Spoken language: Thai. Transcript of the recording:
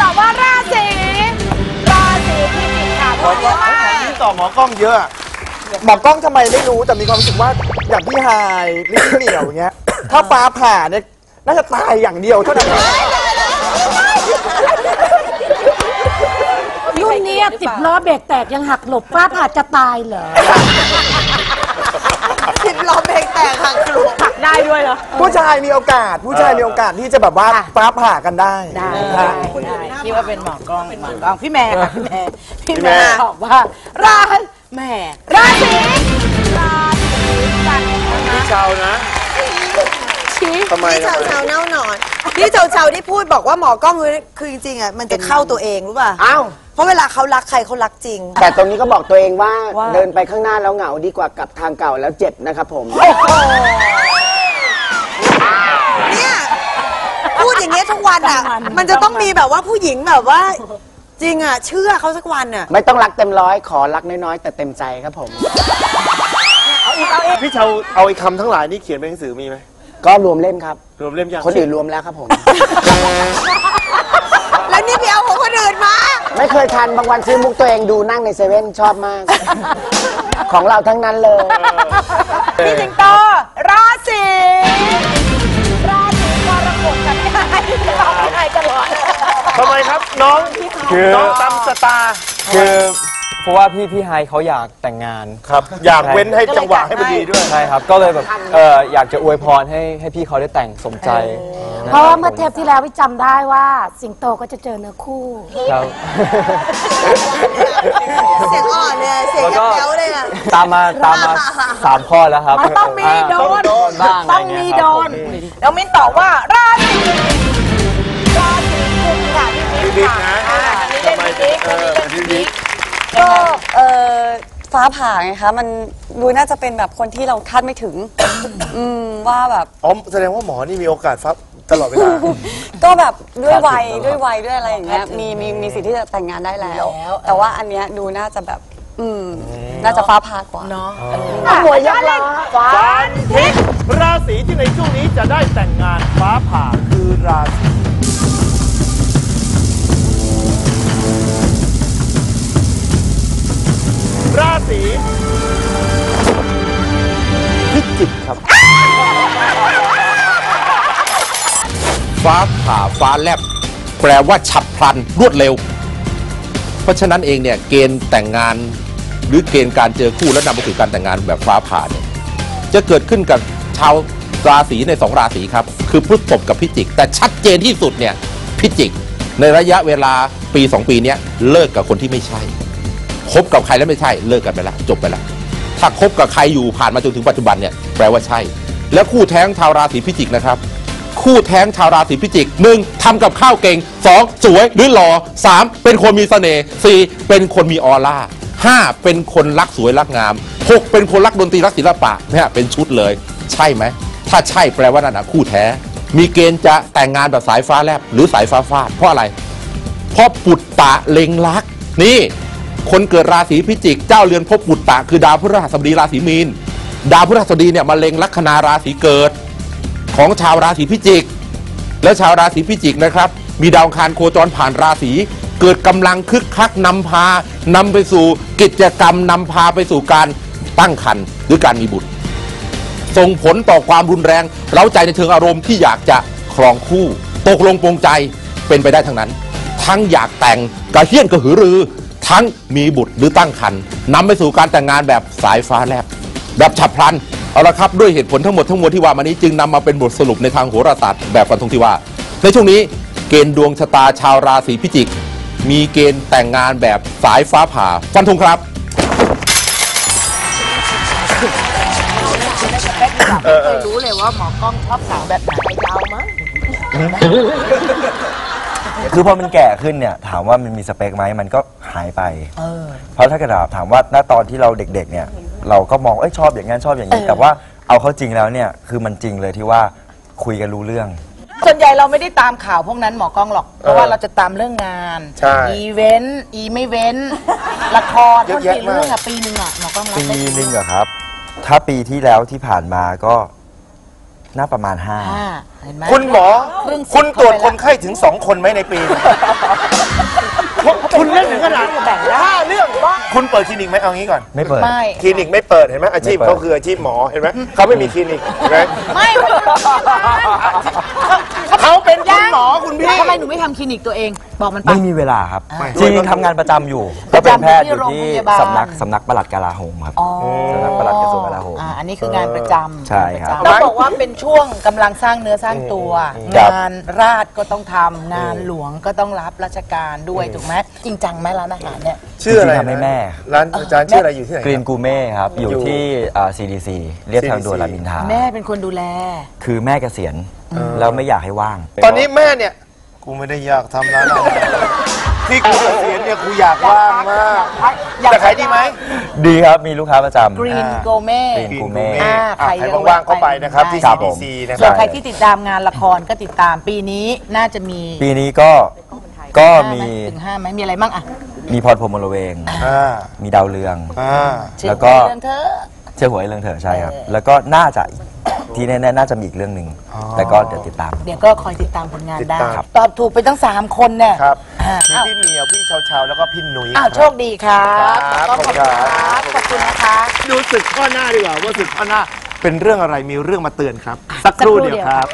ตอบว่าราศีราศีพิจิกค่ะเพราะว่านี่ตอบหมอกล้องเยอะอะหมอกล้องทำไมไม่รู้แต่มีความรู้สึกว่าอย่างพี่ฮายลิซี่เหนียวอย่างเงี้ย ถ้าฟ้าผ่าเนี่ยน่าจะตายอย่างเดียวเท่านั้นเองรุ่นเนี้สิบล้อเบรกแตกยังหักหลบฟ้าผ่าจะตายเหรอ สิบล้อเบรกแตกหักกลุ่มผักได้ด้วยเหรอ ผู้ชายมีโอกาส ผู้ชายมีโอกาสที่จะแบบว่าฟ้าผ่ากันได้ได้ฮะคิดว่าเป็นหมอกล้องหมอกล้องพี่แม่ค่ะพี่แม่พี่พี่แม่แม่ตอบว่าราศีแม่ราศีราศีกันนะคะพี่เชานะทำไมพี่ทำเชาไมเชาเน่าหนอนพี่เชาเชาที่พูดบอกว่าหมอกล้องคือจริงๆอะมันจะเข้าตัวเองรู้ป่ะอ้าวเพราะเวลาเขารักใครเขารักจริง แต่ตรงนี้ก็บอกตัวเองว่าว่าเดินไปข้างหน้าแล้วเหงาดีกว่ากลับทางเก่าแล้วเจ็บนะครับผมเนี่ย พูดอย่างเงี้ยทุกวันอะ มันจะต้องมีแบบว่าผู้หญิงแบบว่า จริงอะ เชื่อเขาสักวันอะ ไม่ต้องรักเต็มร้อยขอรักน้อยๆ แต่เต็มใจครับผม พี่เชาเอาไอ้คำทั้งหลายนี่เขียนเป็นหนังสือมีไหมก็รวมเล่มครับ รวมเล่มยังคนอื่นรวมแล้วครับผม แล้วนี่ไปเอาของคนอื่นมา ไม่เคยทันบางวันซื้อมุกตัวเองดูนั่งในเซเว่นชอบมาก ของเราทั้งนั้นเลย พี่สิงโต คือ น้องตำสตาร์คือเพราะว่าพี่พี่ไฮเขาอยากแต่งงาน ครับ อยากเว้นให้จังหวะให้มันดีด้วย ใช่ครับ ก็เลยแบบเอออยากจะอวยพรให้ให้พี่เขาได้แต่งสมใจเพราะว่าเมื่อเทปที่แล้ววิจำได้ว่าสิงโตก็จะเจอเนื้อคู่ ครับ เสียงอ่อนเลยเสียงแล้วก็ แย้วๆเลยอะ ตามมาตามมาสามข้อแล้วครับมันต้องมีโดน บ้างะไรต้องเยมีครับโดน ผม แล้วมิ้นตอบว่าราศีราศีกุมค่ะพี่บิ๊กค่ะพี่ บิ๊กนะอ่าอันนี้เล่นพี่บิ๊กเออันอนี้เป็นพี่บิ๊กก็เออฟ้าผ่าไงคะมันดูน่าจะเป็นแบบคนที่เราคาดไม่ถึง อืมว่าแบบ อ๋อแสดงว่าหมอนี่มีโอกาสฟับตลอดเวลา ก็แบบด้วยวัยด้วยวัยด้วยอะไรอย่างเงี้ยมีมีมีสิทธิ์ที่จะแต่งงานได้แล้ว แต่ว่าอันเนี้ยดูน่าจะแบบ อืม น่าจะฟ้าผ่ากว่า เนาะหัวยักษ์ล้าฟันทิศราศีที่ในช่วงนี้จะได้แต่งงานฟ้าผ่าคือราศี ฟ้าผ่าฟ้าแลบแปลว่าฉับพลันรวดเร็ว เพราะฉะนั้นเองเนี่ยเกณฑ์แต่งงาน หรือเกณฑ์การเจอคู่แล้วนำไปสู่การแต่งงานแบบฟ้าผ่าเนี่ยจะเกิดขึ้นกับชาวราศีในสองราศีครับ คือพฤษภกับพิจิก แต่ชัดเจนที่สุดเนี่ยพิจิก ในระยะเวลาปี 2 ปีนี้เลิกกับคนที่ไม่ใช่คบกับใครแล้วไม่ใช่เลิกกันไปแล้วจบไปแล้วถ้าคบกับใครอยู่ผ่านมาจนถึงปัจจุบันเนี่ยแปลว่าใช่ แล้วคู่แท้งชาวราศีพิจิกนะครับ คู่แท้งชาวราศีพิจิกหนึ่งทำกับข้าวเก่งสองสวยหรือหล่อสามเป็นคนมีเสน่ห์สี่เป็นคนมีออร่าห้าเป็นคนรักสวยรักงามหกเป็นคนรักดนตรีรักศิลปะเนี่ยเป็นชุดเลย ใช่ไหม ถ้าใช่แปลว่านั่นนะคู่แท้ มีเกณฑ์จะแต่งงานแบบสายฟ้าแลบหรือสายฟ้าฟาดเพราะอะไร เพราะปุตตะเล็งรัก นี่ คนเกิดราศีพิจิก เจ้าเรือนภพปุตตะคือดาวพฤหัสบดีราศีมีน ดาวพฤหัสบดีเนี่ยมาเล็งลัคนาราศีเกิด ของชาวราศีพิจิก แล้วชาวราศีพิจิกนะครับ มีดาวคารโคจรผ่านราศีเกิดกำลังคึกคักนำพานำไปสู่กิจกรรมนำพาไปสู่การตั้งครรภ์หรือการมีบุตร ส่งผลต่อความรุนแรงเร้าใจในเชิงอารมณ์ที่อยากจะครองคู่ ตกลงปรงใจเป็นไปได้ทั้งนั้น ทั้งอยากแต่งกระเฮี้ยนกระหือรือ ทั้งมีบุตรหรือตั้งครรภ์นำไปสู่การแต่งงานแบบสายฟ้าแลบแบบฉับพลัน เอาละครับด้วยเหตุผลทั้งหมดทั้งมวลที่ว่ามานี้จึงนำมาเป็นบทสรุปในทางโหราศาสตร์แบบฟันธงที่ว่า ในช่วงนี้เกณฑ์ดวงชะตาชาวราศีพิจิก มีเกณฑ์แต่งงานแบบสายฟ้าผ่าฟันธงครับไม่เคยรู้เลยว่าหมอกล้องชอบสาวแบบไหนยาวมั้งคือพอมันแก่ขึ้นเนี่ยถามว่ามันมีสเปคไหมมันก็หายไป เพราะถ้าเกิดถามว่าณตอนที่เราเด็กๆเนี่ย เราก็มองเอ้ยชอบอย่างนั้นชอบอย่างนี้แต่ว่าเอาเข้าจริงแล้วเนี่ยคือมันจริงเลยที่ว่าคุยกันรู้เรื่อง ส่วนใหญ่เราไม่ได้ตามข่าวพวกนั้นหมอกล้องหรอก เพราะว่าเราจะตามเรื่องงาน ใช่อีเวนต์ อีไม่เว้น ละครเยต้อะนแยะปีเรื่องมากอะปีหนึ่งอะหมอกล้องรับปีได้นึงเหรอครับ ถ้าปีที่แล้วที่ผ่านมาก็น่าประมาณอ่าเห็นไหม คุณหมอ ครึ่งสิบ คุณตรวจเข้าไปคนไข้ถึงสองคนไหมในปีหนึ่ง คุณเล่นถึงขนาดห้าเรื่องคุณเปิดคลินิกไหมเอางี้ก่อน5ไม่เปิด ไม่ คลินิกไม่เปิดเห็นไหมอาชีพไม่เปิดเขาคืออาชีพหมอเห็นไหมเขาไม่มีคลินิกเห็นไหมไม่เขาอยู่โรงพยาบาลเขาเป็นคุณหมอคุณพี่ทำไมหนูไม่ทำคลินิกตัวเอง บอกมันไป ไม่มีเวลาครับไม่จริงๆทำงานประจำอยู่ปก็ระเป็นจำแพทย์อยู่ที่ที่โรงพยาบาลสำนักสำนักปลัดกลาโหมครับสำนักปลัดกระทรวงกลาโหมอ่าอันนี้คืองานประจำใช่ครับต้องบอกว่าเป็นช่วงกำลังสร้างเนื้อสร้างตัวครับงานราชก็ต้องทำงานหลวงก็ต้องรับราชการด้วยถูกไหมจริงจังไหมร้านอาหารเนี่ย ชื่ออะไรจริงๆทำให้แม่ ร้านอาจารย์ชื่ออะไรอยู่ที่ไหนกรีนกูเม่ครับ อยู่อยู่ที่อ่า CDC เรียบทางด่วนรามอินทราแม่เป็นคนดูแล คือแม่เกษียณแล้วไม่อยากให้ว่าง ตอนนี้แม่เนี่ย กูไม่ได้อยากทำร้านอาหารที่กูเกษียณเนี่ยกูอยากว่างมากแต่ขายดีไหม ดีครับ มีลูกค้าประจำ กรีนโกเม่ Green กูเม่อ่าอะใครใครยังว่างๆเข้าไปนะครับ ที่ครับผม CDC นะคส่วรันบ ใครที่ติดตามงานละครก็ติดตามปีนี้น่าจะมี ปีนี้ก็ ก็ห้ามีไหถึงห้าไหมมีอะไรบ้างอะมีพรพรหมระเวง อ่ามีดาวเรือง อ่า แล้วก็เรื่องเธอเชื่อหวยเรื่องเถอะใช่ครับ แล้วก็น่าจะที่แน่ๆน่าจะมีอีกเรื่องหนึ่งแต่ก็เดี๋ยวติดตาม เดี๋ยวก็คอยติดตามผลงานติดได้ ตาม ตอบถูกไปตั้ง 3 คนเนี่ยครับอ่ามีอ้าวพี่เหมียวพี่เชาเชาๆแล้วก็พี่หนุ่ยอ้าวโชคดีครับครับขอบคุณครับขอบคุณนะคะ ดูศึกข้อหน้าดีกว่าว่าศึกข้อหน้า เป็นเรื่องอะไรมีเรื่องมาเตือนครับ สักครู่เดียวครับ